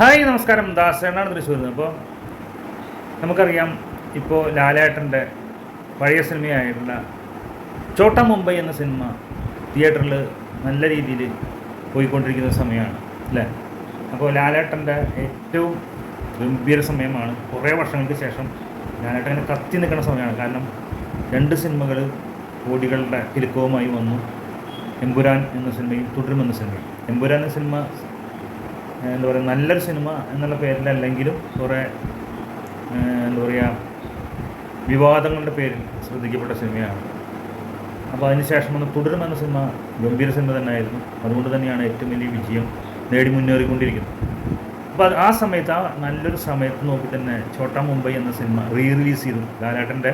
Hi നമസ്കാരം. ദാസേനാണ് തൃശ്ശൂരിൽ നിന്ന്. അപ്പോൾ നമുക്കറിയാം ഇപ്പോൾ ലാലേട്ടന്റെ പഴയ സിനിമയായിട്ടുള്ള ചോട്ട മുംബൈ എന്ന സിനിമ തിയേറ്ററിൽ നല്ല രീതിയിൽ പോയിക്കൊണ്ടിരിക്കുന്ന സമയമാണ് അല്ലേ? അപ്പോൾ ലാലേട്ടന്റെ ഏറ്റവും ഗംഭീര സമയമാണ്. കുറേ വർഷങ്ങൾക്ക് ശേഷം ലാലേട്ടൻ ഇങ്ങനെ കത്തി നിൽക്കുന്ന സമയമാണ്. കാരണം രണ്ട് സിനിമകൾ കോടികളുടെ തിരുക്കവുമായി വന്നു. എമ്പുരാൻ എന്ന സിനിമയും തുടരുമെന്ന സിനിമയും. എമ്പുരാൻ എന്ന സിനിമ എന്താ പറയുക നല്ലൊരു സിനിമ എന്നുള്ള പേരിലല്ലെങ്കിലും കുറേ എന്താ പറയുക വിവാദങ്ങളുടെ പേരിൽ ശ്രദ്ധിക്കപ്പെട്ട സിനിമയാണ്. അപ്പോൾ അതിനുശേഷം വന്ന് തുടരുമെന്ന സിനിമ ഗംഭീര സിനിമ തന്നെയായിരുന്നു. അതുകൊണ്ട് തന്നെയാണ് ഏറ്റവും വലിയ വിജയം നേടി മുന്നേറിക്കൊണ്ടിരിക്കുന്നത്. അപ്പോൾ ആ സമയത്ത് ആ നല്ലൊരു സമയത്ത് നോക്കി തന്നെ ചോട്ടാ മുംബൈ എന്ന സിനിമ റീ റിലീസ് ചെയ്തു. ലാലേട്ടന്റെ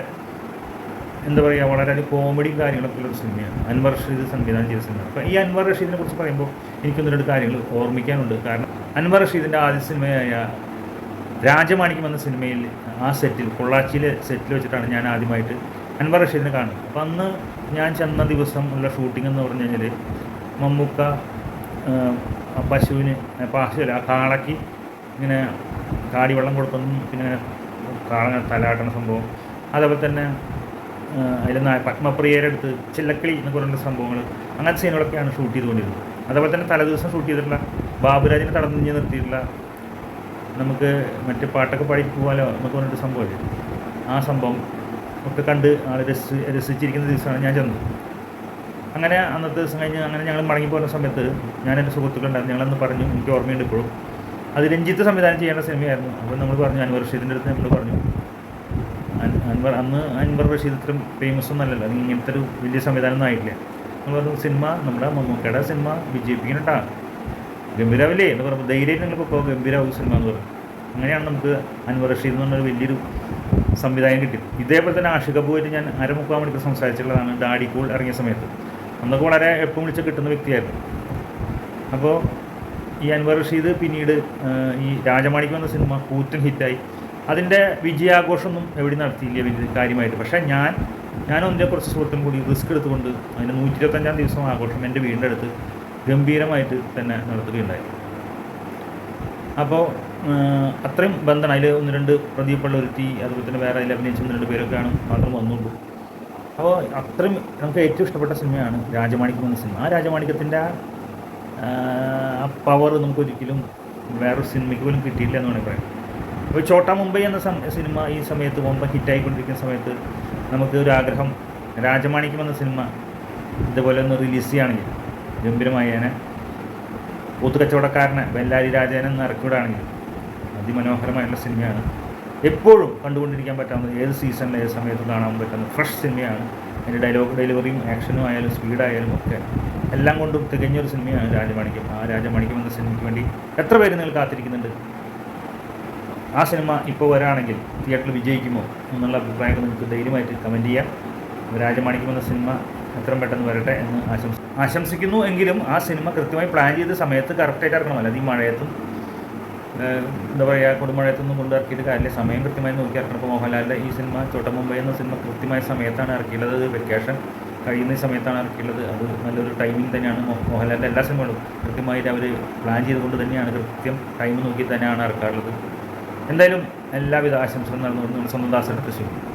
എന്താ പറയുക വളരെ ഒരു കോമഡി കാര്യങ്ങളൊക്കെ ഉള്ളൊരു സിനിമയാണ് അൻവർ റഷീദ് സംവിധാനം ചെയ്ത സിനിമ അപ്പോൾ ഈ അൻവർ റഷീദിനെ കുറിച്ച് പറയുമ്പോൾ എനിക്കൊന്ന് രണ്ട് കാര്യങ്ങൾ ഓർമ്മിക്കാനുണ്ട്. കാരണം അൻവർ റഷീദിന്റെ ആദ്യ സിനിമയായ രാജമാണിക്യം എന്ന സിനിമയിൽ ആ സെറ്റിൽ പൊള്ളാച്ചിയിലെ സെറ്റിൽ വെച്ചിട്ടാണ് ഞാൻ ആദ്യമായിട്ട് അൻവർ റഷീദിനെ കാണുന്നത്. അപ്പം അന്ന് ഞാൻ ചെന്ന ദിവസം ഉള്ള ഷൂട്ടിംഗ് എന്ന് പറഞ്ഞു കഴിഞ്ഞാൽ മമ്മൂക്ക പശുവിന് ആ കാളയ്ക്ക് ഇങ്ങനെ കാടി വെള്ളം കൊടുക്കുന്നു പിന്നെ കാള തലാട്ടണ സംഭവം. അതേപോലെ തന്നെ അതിൽ പത്മപ്രിയയുടെ അടുത്ത് ചില്ലക്കളി എന്ന് പറയുന്ന സംഭവങ്ങൾ അങ്ങനത്തെ സീനുകളൊക്കെയാണ് ഷൂട്ട് ചെയ്തുകൊണ്ടിരുന്നത് അതേപോലെ തന്നെ തലേദിവസം ഷൂട്ട് ചെയ്തിട്ടുള്ള ബാബുരാജിനെ തടഞ്ഞു നിർത്തിയിട്ടുള്ള നമുക്ക് മറ്റേ പാട്ടൊക്കെ പാടി പോകാലോ എന്നൊക്കെ പറഞ്ഞിട്ട് സംഭവമില്ല? ആ സംഭവം ഒക്കെ കണ്ട് ആൾ രസി രസിച്ചിരിക്കുന്ന ദിവസമാണ് ഞാൻ ചെന്നത്. അങ്ങനെ അന്നത്തെ ദിവസം കഴിഞ്ഞ് അങ്ങനെ ഞങ്ങൾ മടങ്ങി പോകുന്ന സമയത്ത് ഞാൻ എന്റെ സുഹൃത്തുക്കളുണ്ടായിരുന്നു ഞങ്ങളന്ന് പറഞ്ഞു എനിക്ക് ഓർമ്മയുണ്ട് ഇപ്പോഴും. അത് രഞ്ജിത്ത് സംവിധാനം ചെയ്യേണ്ട സിനിമയായിരുന്നു. അപ്പോൾ നമ്മൾ പറഞ്ഞു അനുവർഷത്തിന്റെ അടുത്ത് നമ്മൾ പറഞ്ഞു അൻവർ അന്ന് അൻവർ റഷീദ് ഇത്രയും ഫേമസ് ഒന്നല്ലല്ലോ. ഇങ്ങനത്തെ ഒരു വലിയ സംവിധാനം ഒന്നും ആയിട്ടില്ല. നമ്മൾ പറഞ്ഞു സിനിമ നമ്മുടെ മമ്മൂക്കയുടെ സിനിമ വിജയിപ്പിക്കണട്ടാ ഗംഭീരാവില്ലേ? എന്ന് പറയുമ്പോൾ ധൈര്യം നിങ്ങൾക്ക് ഇപ്പോൾ ഗംഭീരാവും സിനിമ എന്ന് പറയും അങ്ങനെയാണ് നമുക്ക് അൻവർ റഷീദ് എന്ന് പറഞ്ഞൊരു വലിയൊരു സംവിധാനം കിട്ടിയത് ഇതേപോലെ തന്നെ ആഷിക പോയിട്ട് ഞാൻ അരമുക്കാൽ മണിക്കൂർ സംസാരിച്ചിട്ടുള്ളതാണ്. ഡാഡി കൂൾ ഇറങ്ങിയ സമയത്ത്. അന്നൊക്കെ വളരെ എപ്പം വിളിച്ച് കിട്ടുന്ന വ്യക്തിയായിരുന്നു. അപ്പോൾ ഈ അൻവർ റഷീദ് പിന്നീട് ഈ രാജമാണിക്ക് വന്ന സിനിമ കൂറ്റൻ ഹിറ്റായി. അതിന്റെ വിജയാഘോഷമൊന്നും എവിടെ നടത്തിയില്ല വലിയ കാര്യമായിട്ട്. പക്ഷേ ഞാൻ ഞാനും എന്റെ കുറച്ച് സുഹൃത്തും കൂടി റിസ്ക് എടുത്തുകൊണ്ട് അതിന്റെ നൂറ്റി ഇരുപത്തഞ്ചാം ദിവസം ആഘോഷം എന്റെ വീടിന്റെ അടുത്ത് ഗംഭീരമായിട്ട് തന്നെ നടത്തുകയുണ്ടായി. അപ്പോൾ അത്രയും ബന്ധമാണ് അതിൽ ഒന്ന് രണ്ട് പ്രദീപ് പള്ളൊരുത്തി അതുപോലെ തന്നെ വേറെ അതിൽ അഭിനയിച്ച ഒന്ന് രണ്ട് പേരൊക്കെയാണ് മാത്രം വന്നുള്ളൂ. അപ്പോൾ അത്രയും നമുക്ക് ഏറ്റവും ഇഷ്ടപ്പെട്ട സിനിമയാണ് രാജമാണിക്യം എന്ന സിനിമ. ആ രാജമാണിക്യത്തിന്റെ ആ പവർ നമുക്കൊരിക്കലും വേറൊരു സിനിമയ്ക്ക് പോലും കിട്ടിയില്ല എന്ന് വേണമെങ്കിൽ പറയാം. അപ്പോൾ ചോട്ടാ മുംബൈ എന്ന സിനിമ ഈ സമയത്ത് മുമ്പ് ഹിറ്റായിക്കൊണ്ടിരിക്കുന്ന സമയത്ത് നമുക്ക് ഒരു ആഗ്രഹം രാജമാണിക്യം എന്ന സിനിമ ഇതുപോലെ ഒന്ന് റിലീസ് ചെയ്യുകയാണെങ്കിൽ ഗംഭീരമായേനെ കൂത്തുകച്ചവടക്കാരനെ ബെല്ലാരി രാജേനെ ഇറക്കിവിടുകയാണെങ്കിൽ അതിമനോഹരമായിട്ടുള്ള സിനിമയാണ്. എപ്പോഴും കണ്ടുകൊണ്ടിരിക്കാൻ പറ്റാവുന്ന ഏത് സീസണിൽ ഏത് സമയത്തും കാണാൻ പറ്റുന്ന ഫ്രഷ് സിനിമയാണ്. അതിന്റെ ഡയലോഗ് ഡെലിവറിയും ആക്ഷനും ആയാലും സ്പീഡായാലും ഒക്കെ എല്ലാം കൊണ്ടും തികഞ്ഞൊരു സിനിമയാണ് രാജമാണിക്യം. ആ രാജമാണിക്യം എന്ന സിനിമയ്ക്ക് വേണ്ടി എത്ര പേര് നിങ്ങൾ കാത്തിരിക്കുന്നുണ്ട്? ആ സിനിമ ഇപ്പോൾ വരാണെങ്കിൽ തിയേറ്ററിൽ വിജയിക്കുമോ എന്നുള്ള അഭിപ്രായങ്ങൾ നിങ്ങൾക്ക് ധൈര്യമായിട്ട് കമന്റ് ചെയ്യാം. രാജമാണിക്യം എന്ന സിനിമ എത്രയും പെട്ടെന്ന് വരട്ടെ എന്ന് ആശംസ ആശംസിക്കുന്നു എങ്കിലും ആ സിനിമ കൃത്യമായി പ്ലാൻ ചെയ്ത സമയത്ത് കറക്റ്റായിട്ട് ഇറക്കണം. അല്ലാതെ ഈ മഴയത്തും എന്താ പറയുക കൊടുമഴയത്തൊന്നും കൊണ്ട് ഇറക്കിയിട്ട് കാര്യമില്ല. സമയം കൃത്യമായി നോക്കി ഇറക്കണം ഇപ്പോൾ മോഹൻലാലിന്റെ ഈ സിനിമ ചോട്ട മുംബൈ എന്ന സിനിമ കൃത്യമായ സമയത്താണ് ഇറക്കിയുള്ളത് വെക്കേഷൻ കഴിയുന്ന സമയത്താണ് ഇറക്കിയുള്ളത് അത് നല്ലൊരു ടൈമിംഗ് തന്നെയാണ് മോഹൻലാലിന്റെ എല്ലാ സിനിമകളും കൃത്യമായിട്ട് അവർ പ്ലാൻ ചെയ്തുകൊണ്ട് തന്നെയാണ് കൃത്യം ടൈം നോക്കി തന്നെയാണ് ഇറക്കാറുള്ളത്. എന്തായാലും എല്ലാവിധ ആശംസകളും നടന്നുകൊണ്ട് സ്വന്തം എടുത്ത് തൃശ്ശൂർ